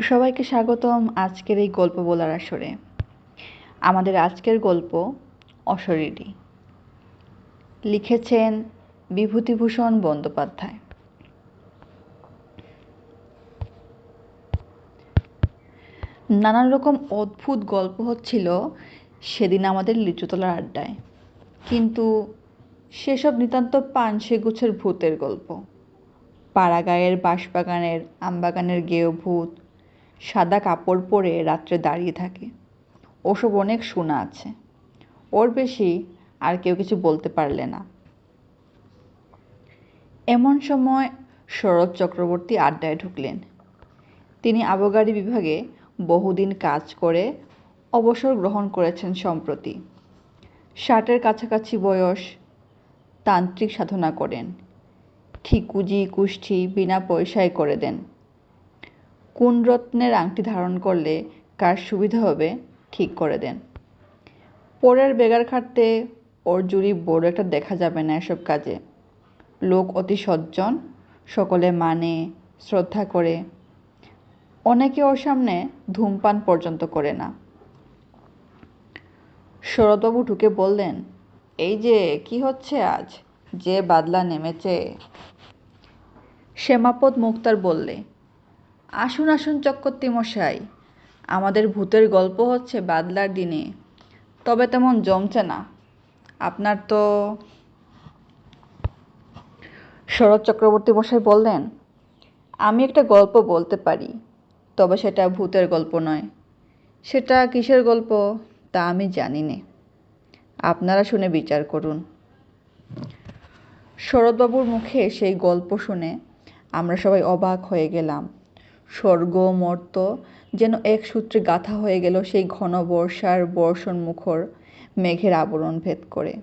সবাইকে স্বাগতম আজকের এই গল্প বলার আসরে। আমাদের আজকের গল্প অশরীরী। লিখেছেন বিভূতিভূষণ বন্দ্যোপাধ্যায়। নানান রকম অদ্ভুত গল্প হচ্ছিল সেদিন আমাদের লিচুতলার আড্ডায়। কিন্তু সেসব নিতান্ত পানসে গুছের ভূতের গল্প। পাড়াগাঁয়ের বাঁশবাগানের, আমবাগানের গেয় ভূত সাদা কাপড় পরে রাত্রে দাঁড়িয়ে থাকে। ওসব অনেক শোনা আছে। ওর বেশি আর কেউ কিছু বলতে পারলে না। এমন সময় শরৎ চক্রবর্তী আড্ডায় ঢুকলেন। তিনি আবগারি বিভাগে বহুদিন কাজ করে অবসর গ্রহণ করেছেন সম্প্রতি। ষাটের কাছাকাছি বয়স তান্ত্রিক সাধনা করেন। ঠিকুজি, কুষ্ঠি বিনা পয়সায় করে দেন। কোন রত্নের আংটি ধারণ করলে কার সুবিধা হবে, ঠিক করে দেন। পরের বেগার খাটতে ওর জুড়ি বড় একটা দেখা যাবে না এসব কাজে। লোক অতি সজ্জন, সকলে মানে শ্রদ্ধা করে। অনেকে ওর সামনে ধূমপান পর্যন্ত করে না। শরৎবাবু ঢুকে বললেন, এই যে, কি হচ্ছে আজ? যে বাদলা নেমেছে। শ্যামাপদ মুক্তার বললে আসুন আসুন চক্রবর্তী মশাই। আমাদের ভূতের গল্প হচ্ছে বাদলার দিনে। তবে তেমন জমছে না। আপনার তো শরৎ চক্রবর্তী মশাই বললেন, আমি একটা গল্প বলতে পারি, তবে সেটা ভূতের গল্প নয়। সেটা কিসের গল্প তা আমি জানি নে। আপনারা শুনে বিচার করুন। শরৎবাবুর মুখে সেই গল্প শুনে আমরা সবাই অবাক হয়ে গেলাম। স্বর্গ মর্ত, যেন এক সূত্রে গাথা হয়ে গেল সেই ঘন বর্ষার বর্ষণ মুখর মেঘের আবরণ ভেদ করে।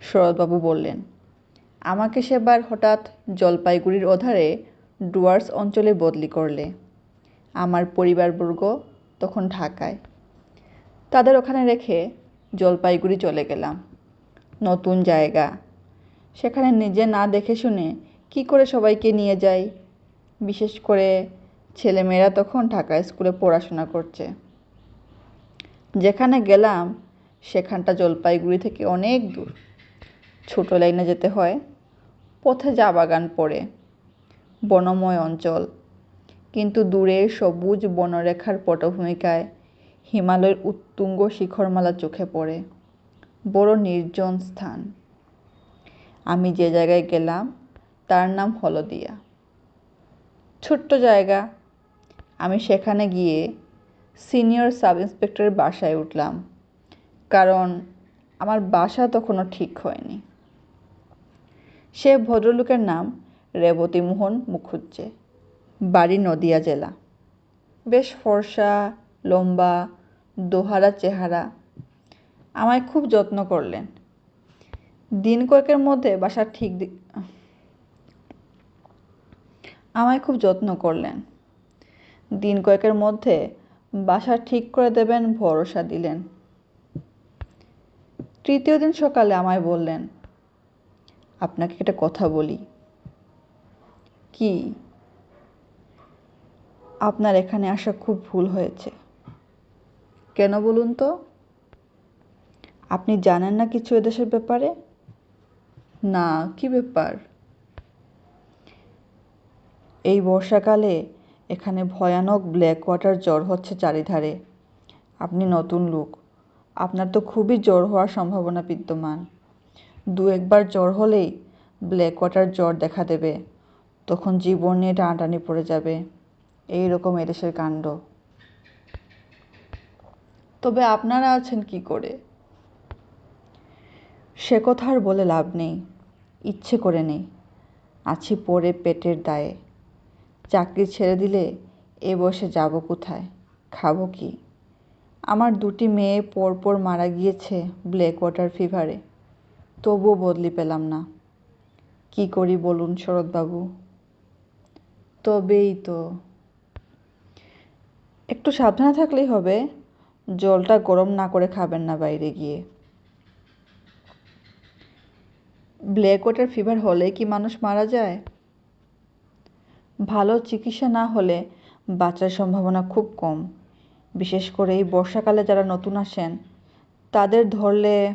শরৎবাবু বললেন, আমাকে সেবার হঠাৎ জলপাইগুড়ির ওধারে ডুয়ার্স অঞ্চলে বদলি করলে। আমার পরিবারবর্গ তখন ঢাকায়। তাদের ওখানে রেখে জলপাইগুড়ি চলে গেলাম। নতুন জায়গা। সেখানে নিজে না দেখে শুনে কি করে সবাইকে নিয়ে যাই বিশেষ করে ছেলেমেয়েরা তখন ঢাকা স্কুলে পড়াশোনা করছে। যেখানে গেলাম, সেখানটা জলপাইগুড়ি থেকে অনেক দূর। ছোট লাইনে যেতে হয়, পথে চা বাগান পড়ে, বনময় অঞ্চল। কিন্তু দূরে সবুজ বনরেখার পটভূমিকায় হিমালয়ের উত্তুঙ্গ শিখরমালা চোখে পড়ে। বড় নির্জন স্থান। আমি যে জায়গায় গেলাম, তার নাম হলদিয়া। ছোট্ট জায়গা। আমি সেখানে গিয়ে সিনিয়র সাব ইন্সপেক্টরের বাসায় উঠলাম। কারণ আমার বাসা তখনও ঠিক হয়নি। সে ভদ্রলোকের নাম রেবতী মোহন মুখুজ্জে। বাড়ি নদিয়া জেলা। বেশ ফর্সা, লম্বা, দোহারা চেহারা। আমায় খুব যত্ন করলেন। দিন কয়েকের মধ্যে বাসা ঠিক আমায় খুব যত্ন করলেন। দিন কয়েকের মধ্যে বাসা ঠিক করে দেবেন ভরসা দিলেন। তৃতীয় দিন সকালে আমায় বললেন, আপনাকে একটা কথা বলি। কি? আপনার এখানে আসা খুব ভুল হয়েছে। কেন বলুন তো? আপনি জানেন না কিছু এদেশের ব্যাপারে? না, কি ব্যাপার? এই বর্ষাকালে এখানে ভয়ানক ব্ল্যাক ওয়াটার জ্বর হচ্ছে চারিধারে। আপনি নতুন লোক। আপনার তো খুবই জ্বর হওয়ার সম্ভাবনা বিদ্যমান। দু একবার জ্বর হলেই ব্ল্যাক ওয়াটার জ্বর দেখা দেবে। তখন জীবন নিয়ে টানাটানি পড়ে যাবে। এই রকম এদেশের কাণ্ড। তবে আপনারা আছেন কি করে? সে কথা আর বলে লাভ নেই। ইচ্ছে করে নেই। আছি পড়ে পেটের দায়ে। চাকরি ছেড়ে দিলে এ বসে যাব কোথায়? খাব কি? আমার দুটি মেয়ে পরপর মারা গিয়েছে ব্ল্যাক ওয়াটার ফিভারে। তবুও বদলি পেলাম না। কি করি বলুন শরৎবাবু? তবেই তো। একটু সাবধানে থাকলেই হবে। জলটা গরম না করে খাবেন না বাইরে গিয়ে। ব্ল্যাক ওয়াটার ফিভার হলে কি মানুষ মারা যায়? ভালো চিকিৎসা না হলে বাঁচার সম্ভাবনা খুব কম। বিশেষ করে এই বর্ষাকালে যারা নতুন আসেন, তাদের ধরলে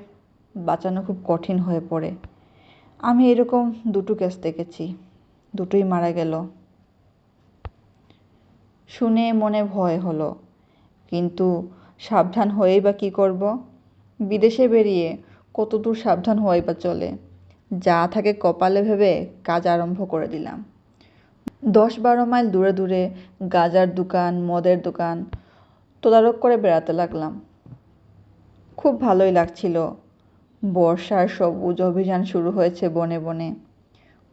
বাঁচানো খুব কঠিন হয়ে পড়ে। আমি এরকম দুটো কেস দেখেছি, দুটোই মারা গেল। শুনে মনে ভয় হলো, কিন্তু সাবধান হয়েই বা কী করব? বিদেশে বেরিয়ে কতদূর সাবধান হওয়াই বা চলে? যা থাকে কপালে ভেবে কাজ আরম্ভ করে দিলাম। দশ বারো মাইল দূরে দূরে গাজার দোকান, মদের দোকান তদারক করে বেড়াতে লাগলাম। খুব ভালোই লাগছিল। বর্ষার সবুজ অভিযান শুরু হয়েছে বনে বনে।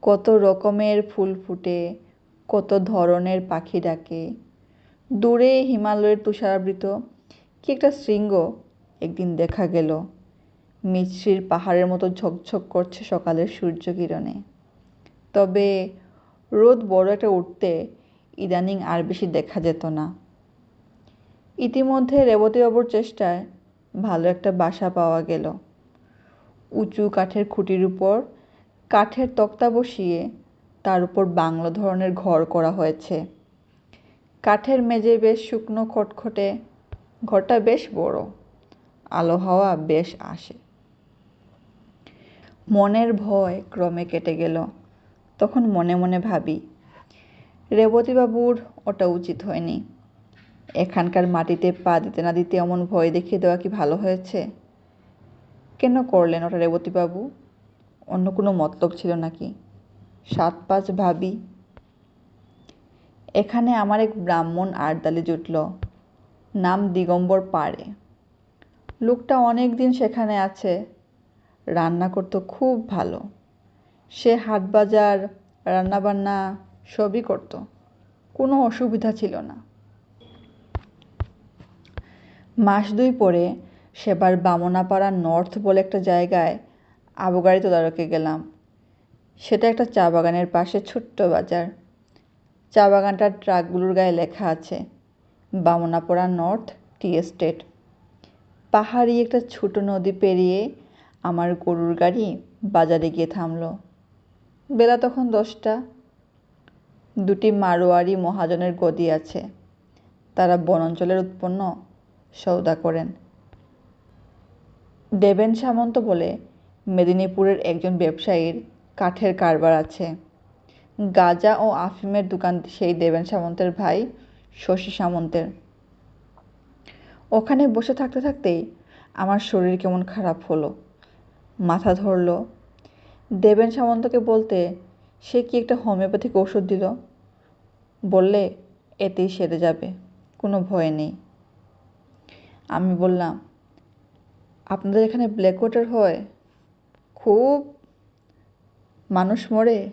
কত রকমের ফুল ফুটে, কত ধরনের পাখি ডাকে। দূরে হিমালয়ের তুষারাবৃত কি একটা শৃঙ্গ একদিন দেখা গেল। মিশ্রির পাহাড়ের মতো ঝকঝক করছে সকালের সূর্য কিরণে। তবে রোদ বড় একটা উঠতে ইদানিং আর বেশি দেখা যেত না। ইতিমধ্যে রেবতীবাবুর চেষ্টায় ভালো একটা বাসা পাওয়া গেল। উঁচু কাঠের খুঁটির উপর কাঠের তক্তা বসিয়ে তার উপর বাংলো ধরনের ঘর করা হয়েছে। কাঠের মেঝে বেশ শুকনো খটখটে, ঘরটা বেশ বড়, আলো হাওয়া বেশ আসে। মনের ভয় ক্রমে কেটে গেল। তখন মনে মনে ভাবি, রেবতীবাবুর ওটা উচিত হয়নি। এখানকার মাটিতে পা দিতে না দিতে এমন ভয় দেখিয়ে দেওয়া কি ভালো হয়েছে? কেন করলেন ওটা রেবতীবাবু? অন্য কোনো মতলব ছিল নাকি? সাত পাঁচ ভাবি, এখানে আমার এক ব্রাহ্মণ আড়দালি জুটল, নাম দিগম্বর পাড়ে। লোকটা অনেক দিন সেখানে আছে, রান্না করতো খুব ভালো। সে হাট বাজার, রান্নাবান্না সবই করত। কোনো অসুবিধা ছিল না। মাস দুই পরে সেবার বামনাপাড়া নর্থ বলে একটা জায়গায় আবগাড়ি তদারকে গেলাম। সেটা একটা চা বাগানের পাশে ছোট্ট বাজার। চা বাগানটার ট্রাকগুলোর গায়ে লেখা আছে, বামনাপাড়া নর্থ টি এস্টেট। পাহাড়ি একটা ছোট নদী পেরিয়ে আমার গরুর গাড়ি বাজারে গিয়ে থামলো। বেলা তখন দশটা। দুটি মারোয়ারি মহাজনের গদি আছে। তারা বনাঞ্চলের উৎপন্ন সৌদা করেন। দেবেন সামন্ত বলে মেদিনীপুরের একজন ব্যবসায়ীর কাঠের কারবার আছে। গাজা ও আফিমের দোকান সেই দেবেন সামন্তের ভাই শশী সামন্তের। ওখানে বসে থাকতে থাকতেই আমার শরীর কেমন খারাপ হলো। মাথা ধরলো দেবেন সামন্তকে বলতে, সে কি একটা হোমিওপ্যাথিক ওষুধ দিল? বললে এতেই সেরে যাবে, কোনো ভয় নেই। আমি বললাম, আপনাদের এখানে ব্ল্যাক ওয়াটার হয়? খুব? মানুষ মরে?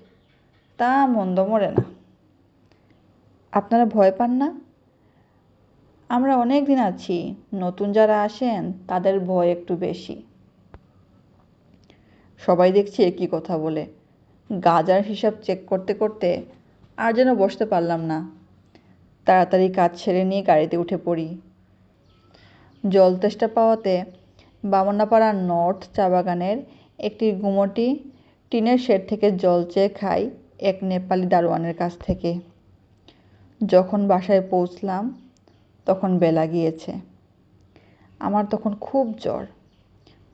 তা মন্দ মরে না। আপনারা ভয় পান না? আমরা অনেক দিন আছি, নতুন যারা আসেন তাদের ভয় একটু বেশি। সবাই দেখছি একই কথা বলে। গাজার হিসাব চেক করতে করতে আর যেন বসতে পারলাম না। তাড়াতাড়ি কাজ ছেড়ে নিয়ে গাড়িতে উঠে পড়ি। জল তেষ্টা পাওয়াতে বামনাপাড়া নর্থ চা বাগানের একটি গুমটি টিনের শেড থেকে জল চেয়ে খাই এক নেপালি দারোয়ানের কাছ থেকে। যখন বাসায় পৌঁছলাম, তখন বেলা গিয়েছে। আমার তখন খুব জ্বর।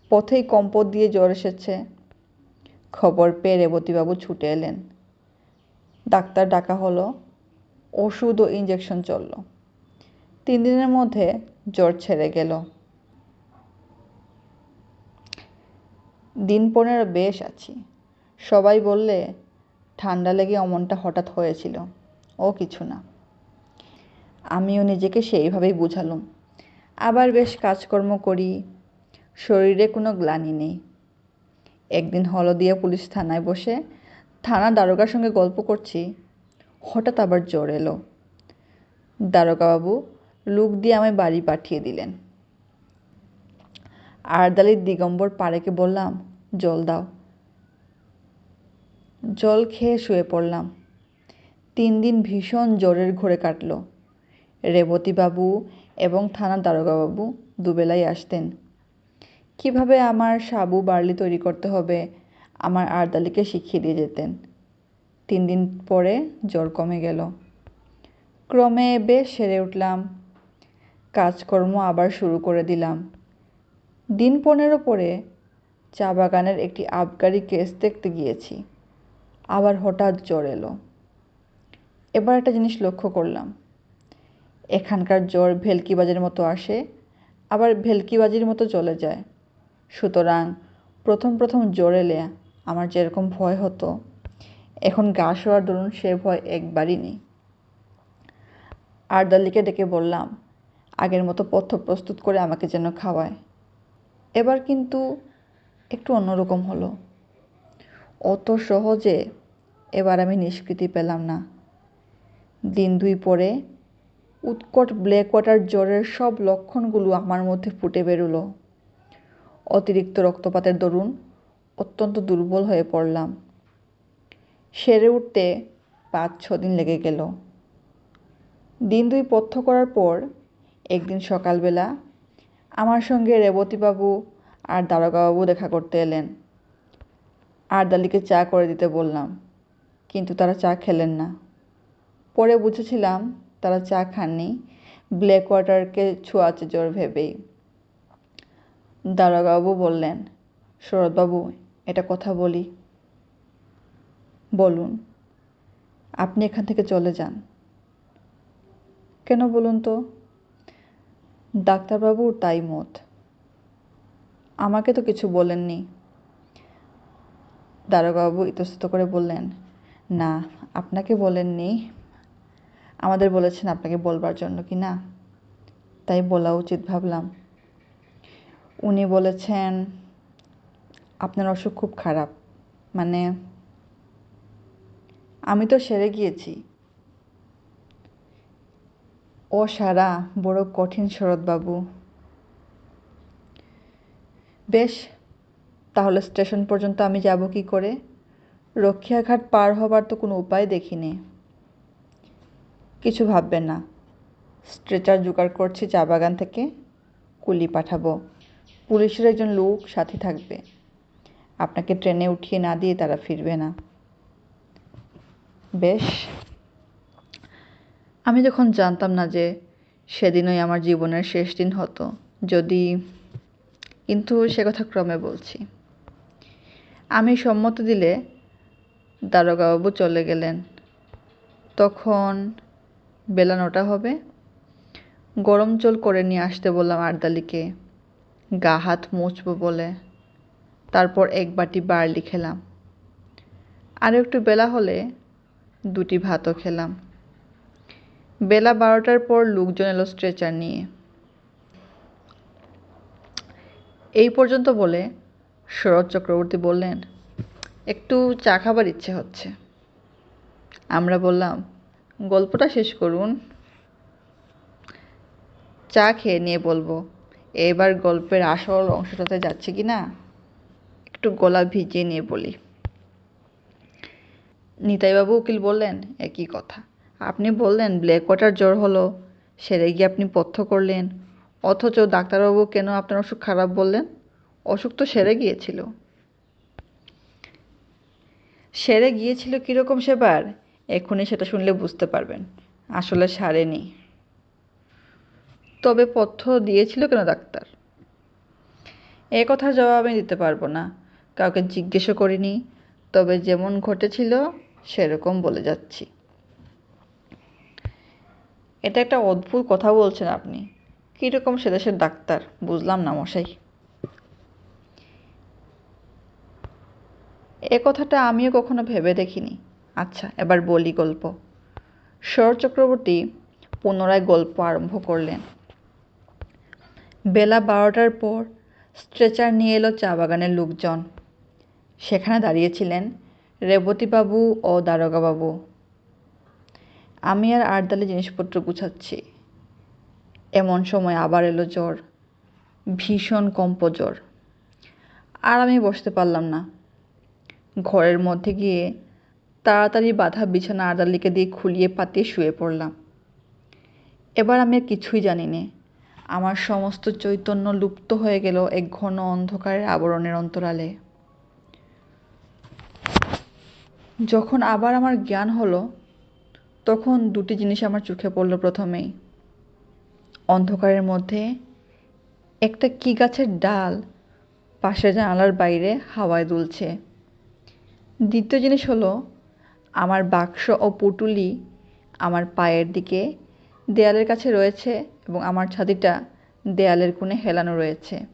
পথেই কম্প দিয়ে জ্বর এসেছে। খবর পেয়ে রেবতীবাবু ছুটে এলেন। ডাক্তার ডাকা হলো, ওষুধ ও ইঞ্জেকশন চলল। তিন দিনের মধ্যে জ্বর ছেড়ে গেল। দিন পনেরো বেশ আছি। সবাই বললে, ঠান্ডা লেগে অমনটা হঠাৎ হয়েছিল। ও কিছু না। আমিও নিজেকে সেইভাবেই বুঝালুম। আবার বেশ কাজকর্ম করি। শরীরে কোনো গ্লানি নেই। একদিন হলদিয়া পুলিশ থানায় বসে থানা দারোগার সঙ্গে গল্প করছি। হঠাৎ আবার জ্বর এলো। দারোগাবাবু লুক দিয়ে আমায় বাড়ি পাঠিয়ে দিলেন। আরদালির দিগম্বর পাড়েকে বললাম, জল দাও। জল খেয়ে শুয়ে পড়লাম। তিন দিন ভীষণ জ্বরের ঘোরে কাটল। রেবতীবাবু এবং থানার দারোগাবাবু দুবেলাই আসতেন। কীভাবে আমার সাবু বার্লি তৈরি করতে হবে? আমার আরদালিকে শিখিয়ে দিয়ে যেতেন। তিন দিন পরে জ্বর কমে গেল। ক্রমে বেশ সেরে উঠলাম। কাজকর্ম আবার শুরু করে দিলাম। দিন পনেরো পরে চা বাগানের একটি আবগারি কেস দেখতে গিয়েছি। আবার হঠাৎ জ্বর এলো। এবার একটা জিনিস লক্ষ্য করলাম। এখানকার জ্বর ভেলকিবাজের মতো আসে, আবার ভেলকিবাজির মতো চলে যায়। সুতরাং প্রথম প্রথম জ্বর এলে আমার যেরকম ভয় হতো। এখন গা শোয়ার দরুন সে ভয় একবারই নেই। আরদালিকে ডেকে বললাম, আগের মতো পথ্য প্রস্তুত করে আমাকে যেন খাওয়ায়। এবার কিন্তু একটু অন্যরকম হলো। অত সহজে এবার আমি নিষ্কৃতি পেলাম না। দিন দুই পরে উৎকট ব্ল্যাক ওয়াটার জ্বরের সব লক্ষণগুলো আমার মধ্যে ফুটে বেরোলো। অতিরিক্ত রক্তপাতের দরুন অত্যন্ত দুর্বল হয়ে পড়লাম। সেরে উঠতে পাঁচ, ছ দিন লেগে গেল। দিন দুই পথ্য করার পর একদিন সকালবেলা আমার সঙ্গে রেবতীবাবু আর দারোগাবাবু দেখা করতে এলেন। আরদালিকে চা করে দিতে বললাম, কিন্তু তারা চা খেলেন না। পরে বুঝেছিলাম তারা চা খাননি ব্ল্যাক ওয়াটারকে ছোঁয়াচে জ্বর ভেবেই। দারোগাবাবু বললেন, শরৎবাবু এটা কথা বলি। বলুন, আপনি এখান থেকে চলে যান। কেন বলুন তো? ডাক্তারবাবুর তাই মত। আমাকে তো কিছু বলেননি। দারোগাবাবু ইতস্তত করে বললেন, না, আপনাকে বলেননি। আমাদের বলেছেন আপনাকে বলবার জন্য কি না? তাই বলা উচিত ভাবলাম। উনি বলেছেন, আপনার অসুখ খুব খারাপ। মানে আমি তো সেরে গিয়েছি। ও সারা বড় কঠিন শরৎবাবু বেশ, তাহলে স্টেশন পর্যন্ত আমি যাব কি করে? রক্ষিয়াঘাট পার হবার তো কোনো উপায় দেখিনি। কিছু ভাববেন না, স্ট্রেচার জোগাড় করছি চা বাগান থেকে, কুলি পাঠাবো। পুলিশের একজন লোক সাথে থাকবে। আপনাকে ট্রেনে উঠিয়ে না দিয়ে তারা ফিরবে না। বেশ। আমি যখন জানতাম না যে সেদিনই আমার জীবনের শেষ দিন হতো, যদি কিন্তু সে কথা ক্রমে বলছি। আমি সম্মতি দিলে দারোগাবাবু চলে গেলেন। তখন বেলা নটা হবে। গরম জল করে নিয়ে আসতে বললাম আরদালিকে। গা হাত মুছবো বলে। তারপর এক বাটি বার্লি খেলাম। আর একটু বেলা হলে দুটি ভাতও খেলাম। বেলা বারোটার পর লোকজন এলো স্ট্রেচার নিয়ে। এই পর্যন্ত বলে শরৎ চক্রবর্তী বললেন, একটু চা খাবার ইচ্ছে হচ্ছে। আমরা বললাম, গল্পটা শেষ করুন। চা খেয়ে নিয়ে বলব। এবার গল্পের আসল অংশটাতে যাচ্ছে কি না একটু গলা ভিজিয়ে নিয়ে বলি। নিতাইবাবু উকিল বললেন, একই কথা। আপনি বললেন, ব্ল্যাক ওয়াটার জ্বর হলো। সেরে গিয়ে আপনি পথ্য করলেন। অথচ ডাক্তারবাবু কেন আপনার অসুখ খারাপ বললেন? অসুখ তো সেরে গিয়েছিল। সেরে গিয়েছিল কীরকম সেবার? এখনই সেটা শুনলে বুঝতে পারবেন। আসলে সারেনি। তবে পথ্য দিয়েছিল কেন ডাক্তার? এ কথার জবাব আমি দিতে পারব না। কাউকে জিজ্ঞেসও করিনি, তবে যেমন ঘটেছিল, সেরকম বলে যাচ্ছি। এটা একটা অদ্ভুত কথা বলছেন আপনি। কীরকম সে দেশের ডাক্তার? বুঝলাম না মশাই। এ কথাটা আমিও কখনো ভেবে দেখিনি। আচ্ছা এবার বলি গল্প। শরৎ চক্রবর্তী পুনরায় গল্প আরম্ভ করলেন। বেলা বারোটার পর স্ট্রেচার নিয়ে এলো চা বাগানের লোকজন। সেখানে দাঁড়িয়েছিলেন রেবতীবাবু ও দারোগাবাবু। আমি আর আরদালে জিনিসপত্র গুছাচ্ছি। এমন সময় আবার এলো জ্বর। ভীষণ কম্প জ্বর। আর আমি বসতে পারলাম না। ঘরের মধ্যে গিয়ে তাড়াতাড়ি বাধা বিছানা আরদালিকে দিয়ে খুলিয়ে পাতিয়ে শুয়ে পড়লাম। এবার আমি আর কিছুই জানি নে আমার সমস্ত চৈতন্য লুপ্ত হয়ে গেল এক ঘন অন্ধকারের আবরণের অন্তরালে। যখন আবার আমার জ্ঞান হলো, তখন দুটি জিনিস আমার চোখে পড়ল প্রথমেই। অন্ধকারের মধ্যে একটা কি গাছের ডাল পাশের জানালার বাইরে হাওয়ায় দুলছে। দ্বিতীয় জিনিস হলো, আমার বাক্স ও পুটুলি আমার পায়ের দিকে, দেয়ালের কাছে রয়েছে এবং আমার ছাতিটা দেয়ালের কোণে হেলানো রয়েছে।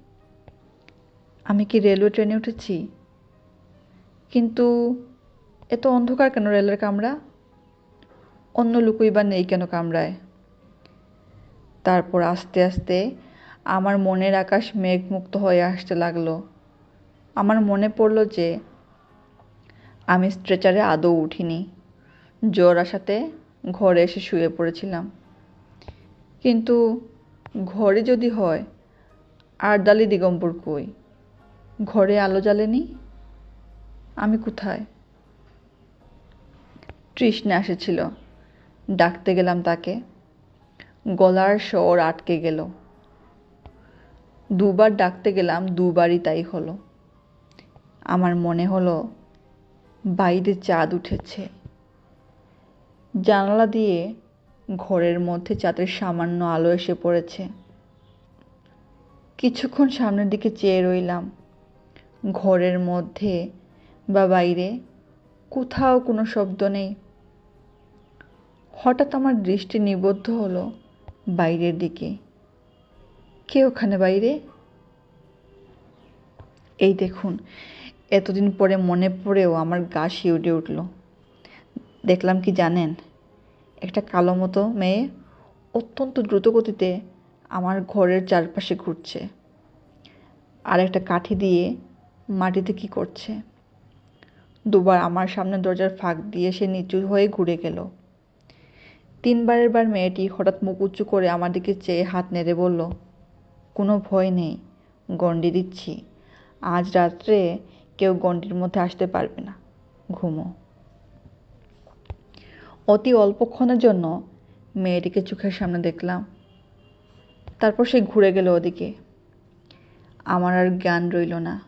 আমি কি রেলওয়ে ট্রেনে উঠেছি? কিন্তু এত অন্ধকার কেন রেলের কামরা? অন্য লুকুই বা নেই কেন কামরায়? তারপর আস্তে আস্তে আমার মনের আকাশ মেঘমুক্ত হয়ে আসতে লাগল। আমার মনে পড়ল যে আমি স্ট্রেচারে আদৌ উঠিনি। জ্বর আসাতে ঘরে এসে শুয়ে পড়েছিলাম। কিন্তু ঘরে যদি হয় আরদালি দিগম্বর কই? ঘরে আলো জ্বালেনি? আমি কোথায়? তৃষ্ণা এসেছিল, ডাকতে গেলাম তাকে। গলার স্বর আটকে গেল। দুবার ডাকতে গেলাম, দুবারই তাই হলো। আমার মনে হলো, বাইরে চাঁদ উঠেছে। জানালা দিয়ে ঘরের মধ্যে চাঁদের সামান্য আলো এসে পড়েছে। কিছুক্ষণ সামনের দিকে চেয়ে রইলাম। ঘরের মধ্যে বা বাইরে কোথাও কোনো শব্দ নেই। হঠাৎ আমার দৃষ্টি নিবদ্ধ হলো বাইরের দিকে। কে ওখানে বাইরে? এই দেখুন, এতদিন পরে মনে পড়েও আমার গা শিউরে উঠল। দেখলাম কি জানেন? একটা কালো মতো মেয়ে অত্যন্ত দ্রুত গতিতে আমার ঘরের চারপাশে ঘুরছে আর একটা কাঠি দিয়ে মাটিতে কি করছে। দুবার আমার সামনে দরজার ফাঁক দিয়ে সে নিচু হয়ে ঘুরে গেল। তিনবারের বার মেয়েটি হঠাৎ মুখ উঁচু করে আমার দিকে চেয়ে হাত নেড়ে বলল, কোনো ভয় নেই, গণ্ডি দিচ্ছি। আজ রাত্রে কেউ গণ্ডির মধ্যে আসতে পারবে না। ঘুমো। অতি অল্পক্ষণের জন্য মেয়েটিকে চোখের সামনে দেখলাম। তারপর সে ঘুরে গেল ওদিকে। আমার আর জ্ঞান রইল না।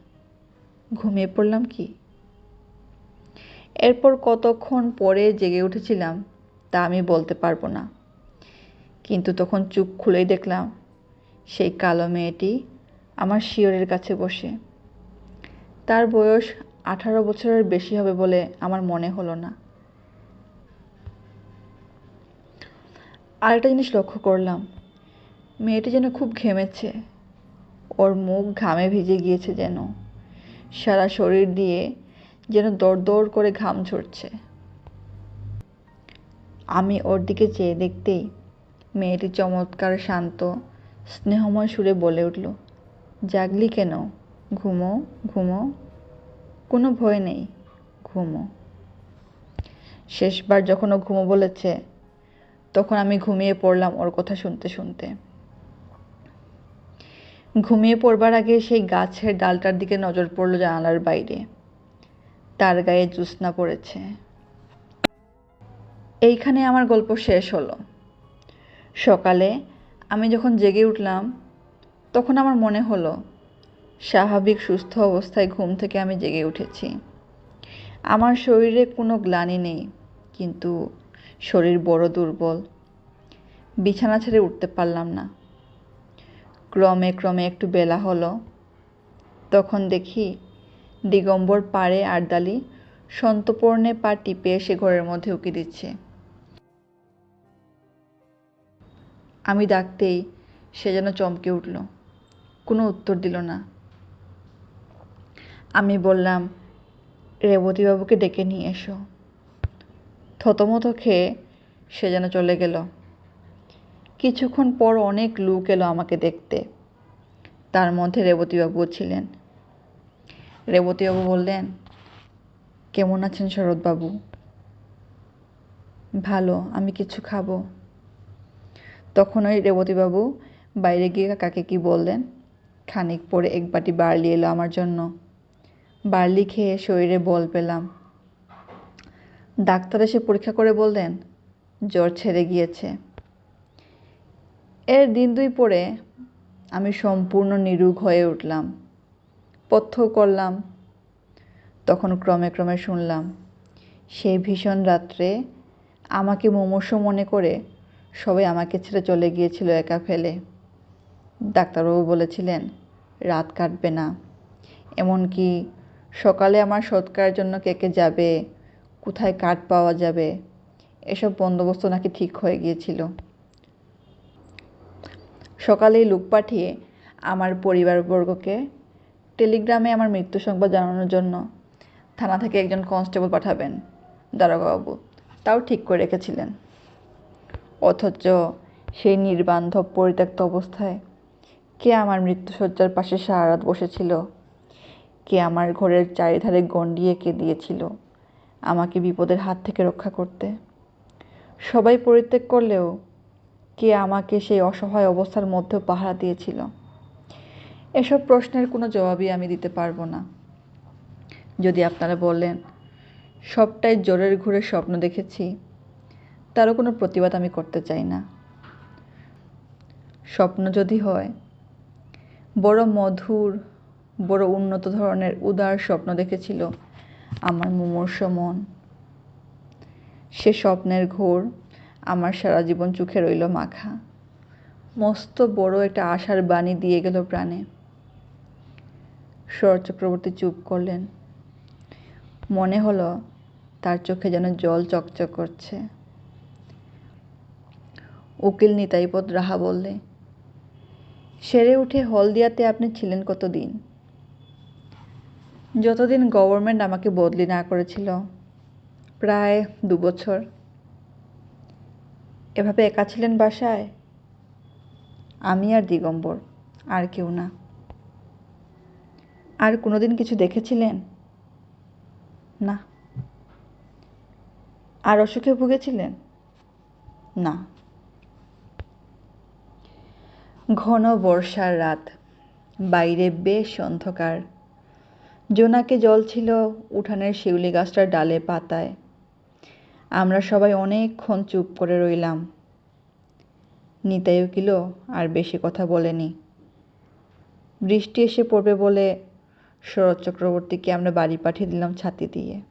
ঘুমিয়ে পড়লাম কি? এরপর কতক্ষণ পরে জেগে উঠেছিলাম তা আমি বলতে পারব না। কিন্তু তখন চুপ খুলেই দেখলাম, সেই কালো মেয়েটি আমার শিয়রের কাছে বসে। তার বয়স আঠারো বছরের বেশি হবে বলে আমার মনে হলো না। আরেকটা জিনিস লক্ষ্য করলাম। মেয়েটি যেন খুব ঘেমেছে। ওর মুখ ঘামে ভিজে গিয়েছে যেন। সারা শরীর দিয়ে যেন দৌড় দৌড় করে ঘাম ঝরছে। আমি ওর দিকে চেয়ে দেখতেই মেয়েটি চমৎকার, শান্ত, স্নেহময় সুরে বলে উঠল, জাগলি কেন? ঘুমো ঘুমো। কোনো ভয় নেই, ঘুমো। শেষবার যখন ও ঘুমো বলেছে তখন আমি ঘুমিয়ে পড়লাম ওর কথা শুনতে শুনতে। ঘুমিয়ে পড়বার আগে সেই গাছের ডালটার দিকে নজর পড়ল জানালার বাইরে। তার গায়ে জ্যোৎস্না পড়েছে। এইখানে আমার গল্প শেষ হলো। সকালে আমি যখন জেগে উঠলাম, তখন আমার মনে হলো, স্বাভাবিক সুস্থ অবস্থায় ঘুম থেকে আমি জেগে উঠেছি। আমার শরীরে কোনো গ্লানি নেই, কিন্তু শরীর বড় দুর্বল। বিছানা ছেড়ে উঠতে পারলাম না। ক্রমে ক্রমে একটু বেলা হলো। তখন দেখি দিগম্বর পাড়ে আরদালি সন্তপর্ণে পা টিপে এসে ঘরের মধ্যে উকি দিচ্ছে। আমি ডাকতেই সে যেন চমকে উঠল। কোনো উত্তর দিল না। আমি বললাম, রেবতীবাবুকে ডেকে নিয়ে এসো। থতমত খেয়ে সে যেন চলে গেল। কিছুক্ষণ পর অনেক লোক এলো আমাকে দেখতে। তার মধ্যে রেবতীবাবুও ছিলেন। রেবতীবাবু বললেন, কেমন আছেন শরৎবাবু? ভালো, আমি কিছু খাব। তখন ওই রেবতীবাবু বাইরে গিয়ে কাকে কি বললেন? খানিক পরে এক বাটি বার্লি এলো আমার জন্য। বার্লি খেয়ে শরীরে বল পেলাম। ডাক্তার এসে পরীক্ষা করে বললেন, জ্বর ছেড়ে গিয়েছে। এর দিন দুই পরে আমি সম্পূর্ণ নিরুগ হয়ে উঠলাম। পথ্য করলাম। তখন ক্রমে ক্রমে শুনলাম, সেই ভীষণ রাত্রে আমাকে মুমূর্ষু মনে করে সবাই আমাকে ছেড়ে চলে গিয়েছিল একা ফেলে। ডাক্তারবাবু বলেছিলেন, রাত কাটবে না। এমনকি সকালে আমার সৎকারের জন্য কে কে যাবে কোথায় কাঠ পাওয়া যাবে? এসব বন্দোবস্ত নাকি ঠিক হয়ে গিয়েছিল? সকালেই লোক পাঠিয়ে আমার পরিবারবর্গকে টেলিগ্রামে আমার মৃত্যু সংবাদ জানানোর জন্য থানা থেকে একজন কনস্টেবল পাঠাবেন, দারোগাবাবু। তাও ঠিক করে রেখেছিলেন। অথচ সেই নির্বান্ধব পরিত্যক্ত অবস্থায় কে আমার মৃত্যুসজ্জার পাশে সারা রাত বসেছিল? কে আমার ঘরের চারিধারে গণ্ডি এঁকে দিয়েছিল আমাকে বিপদের হাত থেকে রক্ষা করতে। সবাই পরিত্যাগ করলেও কে আমাকে সেই অসহায় অবস্থার মধ্যেও পাহারা দিয়েছিল? এসব প্রশ্নের কোনো জবাবই আমি দিতে পারব না। যদি আপনারা বলেন, সবটাই জোরের ঘুরে স্বপ্ন দেখেছি, তারও কোনো প্রতিবাদ আমি করতে চাই না। স্বপ্ন যদি হয়, বড় মধুর, বড় উন্নত ধরনের উদার স্বপ্ন দেখেছিল আমার মুমূর্ষ মন। সে স্বপ্নের ঘোর আমার সারা জীবন চোখে রইল মাখা। মস্ত বড় একটা আশার বাণী দিয়ে গেল প্রাণে। শরৎ চক্রবর্তী চুপ করলেন। মনে হলো তার চোখে যেন জল চকচক করছে। উকিল নিতাইপদ রাহা বললে, সেরে উঠে হলদিয়াতে আপনি ছিলেন কতদিন? যতদিন গভর্নমেন্ট আমাকে বদলি না করেছিল, প্রায় দু বছর। এভাবে একা ছিলেন বাসায়? আমি আর দিগম্বর, আর কেউ না। আর কোনোদিন কিছু দেখেছিলেন? না। আর অসুখে ভুগেছিলেন? না। ঘন বর্ষার রাত, বাইরে বেশ অন্ধকার। জোনাকে জল ছিল উঠানের শিউলি গাছটার ডালে পাতায়। আমরা সবাই অনেকক্ষণ চুপ করে রইলাম। নিতাই উকিল আর বেশি কথা বলেনি। বৃষ্টি এসে পড়বে বলে শরৎ চক্রবর্তীকে আমরা বাড়ি পাঠিয়ে দিলাম ছাতি দিয়ে।